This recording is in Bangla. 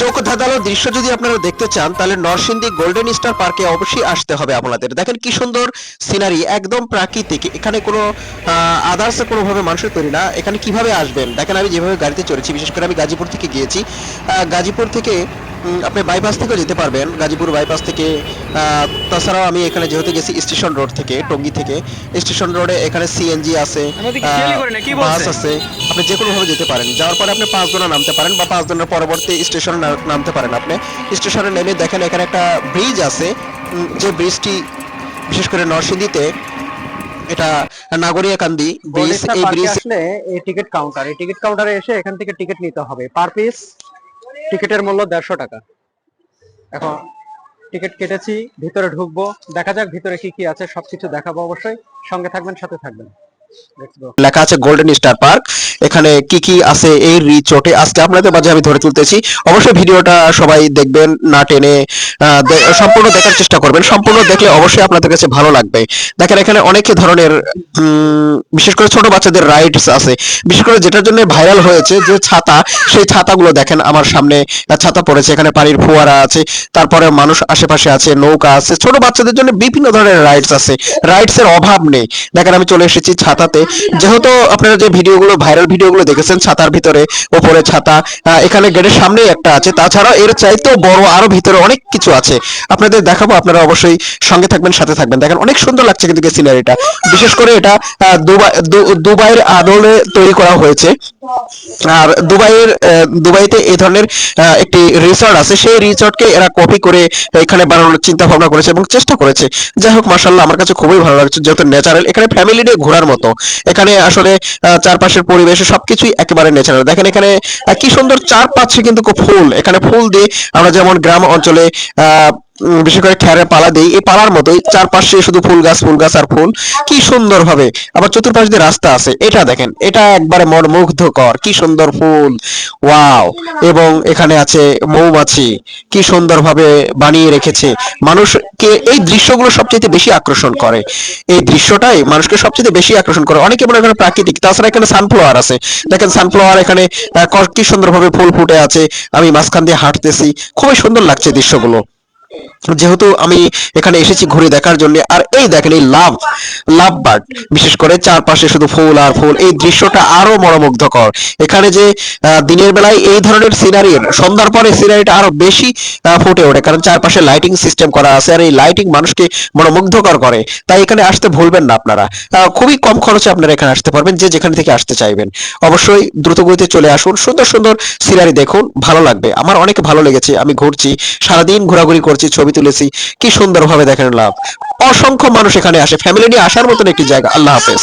চোখ ধাঁধালো দৃশ্য যদি আপনারা দেখতে চান, তাহলে নরসিংদী গোল্ডেন স্টার পার্কে অবশ্যই আসতে হবে আপনাদের। দেখেন কি সুন্দর সিনারি একদম প্রাকৃতিক। এখানে কোনো আদার্স কোনোভাবে মানুষের তৈরি না। এখানে কীভাবে আসবেন? দেখেন আমি যেভাবে গাড়িতে চড়েছি, বিশেষ করে আমি গাজীপুর থেকে গিয়েছি। গাজীপুর থেকে আপনি বাইপাস থেকেও যেতে পারবেন গাজীপুর বাইপাস থেকে। তাছাড়াও আমি এখানে যেহেতু গেছি স্টেশন রোড থেকে টঙ্গী থেকে। স্টেশন রোডে এখানে সিএনজি আছে আমাদের কি খেয়ালই করে না, কি বলছে? বাস আছে। আপনি যে কোনো ভাবে যেতে পারেন যাওয়ার পরে আপনি পাঁচ জনা নামতে পারেন বা পাঁচ জনের পরবর্তী স্টেশনে নামতে পারেন আপনি। স্টেশনে নেমে দেখেন এখানে একটা ব্রিজ আছে যে ব্রিজটি বিশেষ করে নরসিংদীতে এটা নাগরিয়াকান্দি ব্রিজ এই ব্রিজ আসলে এই টিকিট কাউন্টার এই টিকিট কাউন্টারে এসে এখান থেকে টিকিট নিতে হবে। পার পিস টিকিটের মূল্য দেড়শো টাকা এখন টিকিট কেটেছি, ভিতরে ঢুকবো, দেখা যাক ভিতরে কি কি আছে, সবকিছু দেখাবো অবশ্যই সঙ্গে থাকবেন, সাথে থাকবেন. লেখা আছে গোল্ডেন স্টার পার্ক এখানে কি কি আছে এই রিচোটে আজকে আপনাদের মাঝে আমি ধরে তুলতেছি। অবশ্যই ভিডিওটা সবাই দেখবেন, না টেনে সম্পূর্ণ দেখার চেষ্টা করবেন। সম্পূর্ণ দেখলে অবশ্যই আপনাদের কাছে ভালো লাগবে। দেখেন, এখানে অনেক ধরনের বিশেষ করে ছোট বাচ্চাদের রাইডস আছে। বিশেষ করে যেটার জন্য ভাইরাল হয়েছে, যে ছাতা, সেই ছাতাগুলো দেখেন আমার সামনে ছাতা পড়েছে। এখানে পানির ফোয়ারা আছে, তারপরে মানুষ আশেপাশে আছে, নৌকা আছে। ছোট বাচ্চাদের জন্য বিভিন্ন ধরনের রাইডস আছে। রাইডস এর অভাব নেই। দেখেন, আমি চলে এসেছি ছাতাতে। যেহেতু আপনারা যে ভিডিওগুলো ভাইরাল ভিডিওগুলো দেখেছেন, ছাতার ভিতরে, ওপরে ছাতা এখানে গেটের সামনেই একটা আছে। তাছাড়া এর চাইতেও বড় আরও ভিতরে অনেক কিছু আছে। আপনাদের দেখাবো, আপনারা অবশ্যই সঙ্গে থাকবেন, সাথে থাকবেন। দেখেন, অনেক সুন্দর লাগছে কিন্তু সিনারিটা বিশেষ করে এটা দুবাই দুবাইয়ের আদলে তৈরি করা হয়েছে। আর দুবাইয়ের দুবাইতে এই ধরনের একটি রিসর্ট আছে। সেই রিসর্টকে এরা কপি করে এখানে বানানোর চিন্তা ভাবনা করেছে এবং চেষ্টা করেছে। যাই হোক মার্শাল্লাহ আমার কাছে খুবই ভালো লাগছে। যেহেতু ন্যাচারাল এখানে ফ্যামিলি নিয়ে ঘোরার মতো। এখানে আসলে চারপাশের পরিবেশে সবকিছুই একেবারে ন্যাচারাল দেখেন এখানে কি সুন্দর চারপাশে কিন্তু ফুল। এখানে ফুল দিয়ে আমরা যেমন গ্রাম অঞ্চলে, আহ বিশেষ করে খ্যারের পালা দেই। এই পালার মতোই চারপাশে শুধু ফুল গাছ ফুল গাছ আর ফুল। কি সুন্দর ভাবে আবার চতুর্পাশ দিয়ে রাস্তা আছে। এটা দেখেন, এটা একবারে মন মুগ্ধকর কি সুন্দর ফুল। ওয়াও। এবং এখানে আছে মৌমাছি। কি সুন্দর ভাবে বানিয়ে রেখেছে। মানুষকে এই দৃশ্যগুলো সবচেয়ে বেশি আকর্ষণ করে। এই দৃশ্যটাই মানুষকে সবচেয়ে বেশি আকর্ষণ করে। অনেকে মনে করেন প্রাকৃতিক। তাছাড়া এখানে সানফ্লাওয়ার আছে। দেখেন সানফ্লাওয়ার এখানে কি সুন্দর ভাবে ফুল ফুটে আছে। আমি মাঝখান দিয়ে হাঁটতেছি। খুবই সুন্দর লাগছে দৃশ্যগুলো। যেহেতু আমি এখানে এসেছি ঘুরে দেখার জন্য, আর এই দেখেন এই লাভ লাভ বার্ড, বিশেষ করে চারপাশে শুধু ফুল আর ফুল, এই দৃশ্যটা আরও মনোমুগ্ধকর। এখানে যে দিনের বেলায় এই ধরনের সিনারি সন্ধ্যার পরে সিনারিটা আরও বেশি ফুটে ওঠে, কারণ চারপাশে লাইটিং সিস্টেম করা আছে, আর এই লাইটিং মানুষকে মনোমুগ্ধকর করে। তাই এখানে আসতে ভুলবেন না আপনারা। খুবই কম খরচে আপনারা এখানে আসতে পারবেন, যে যেখান থেকে আসতে চাইবেন। অবশ্যই দ্রুত গতিতে চলে আসুন, সুন্দর সুন্দর সিনারি দেখুন, ভালো লাগবে। আমার অনেক ভালো লেগেছে, আমি ঘুরছি, সারাদিন ঘোরাঘুরি করছি ছবি তুলেছি। কি সুন্দরভাবে দেখেন লাভ। অসংখ্য মানুষ এখানে আসে। ফ্যামিলি নিয়ে আসার মতন একটি জায়গা। আল্লাহ হাফেজ।